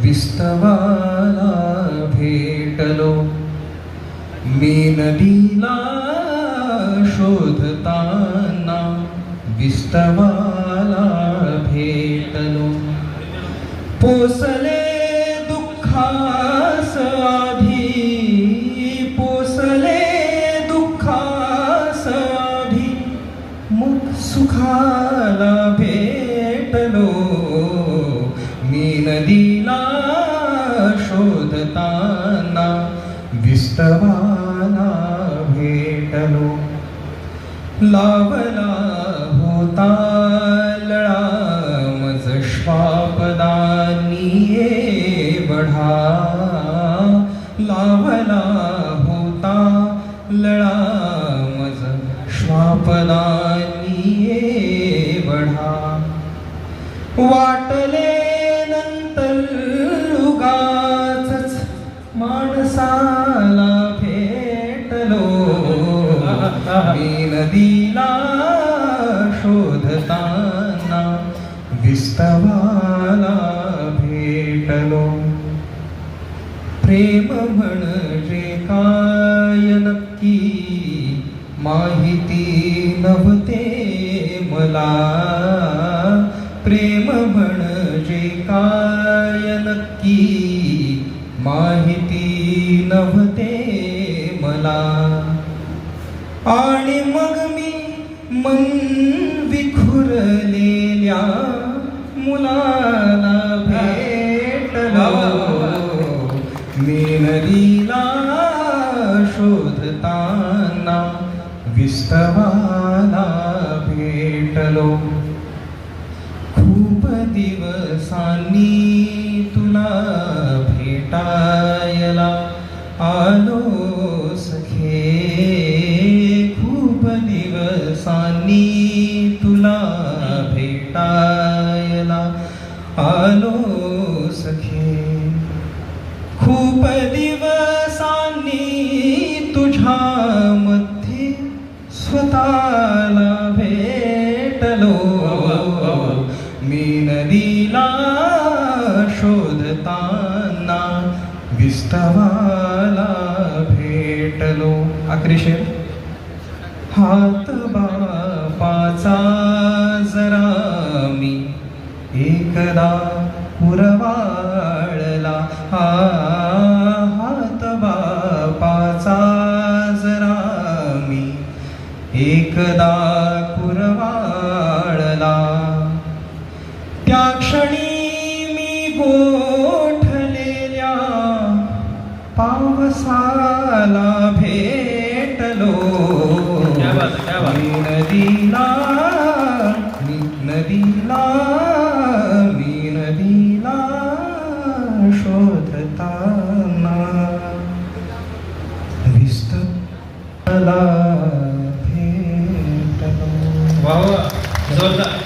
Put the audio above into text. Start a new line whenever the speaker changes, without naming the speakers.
विस्तवाला भेटलो. मी नदीला शोधताना विस्तवाला भेटलो. पोसले दुःखास आधी पोसले दुःखास आधी मग सुखाला भेटलो. मी नदी शोधताना विस्तवाला भेटलो. लावला होता लळा मज श्वापदानी बढा लावला होता लळा मज श्वापदानी बढा वाटले माणसाला भेटलो. मी नदीला शोधताना विस्तवाला भेटलो. प्रेम म्हणजे काय नक्की माहिती नव्हते मला. प्रेम म्हणजे काय नक्की माहिती नव्हते मला. आणि मग मी मन विखुरलेल्या मुलाला भेटलो. मी नदीला शोधताना विस्तवाला भेटलो. खूप दिवसांनी तुला भेटायला आलो सखे खूप दिवसांनी तुला भेटायला. आलो सखे खूप दिवसांनी तुझ्या मध्ये स्वतःला भेटलो. मी नदी भेटलो अक्रिशे हात बापाचा जरा मी एकदा पुरवाळला. हा पावसाला भेटलो. मी नदीला मी नदीला मी नदीला शोधताना. भिस्तला भेटलो. वा जोरदार.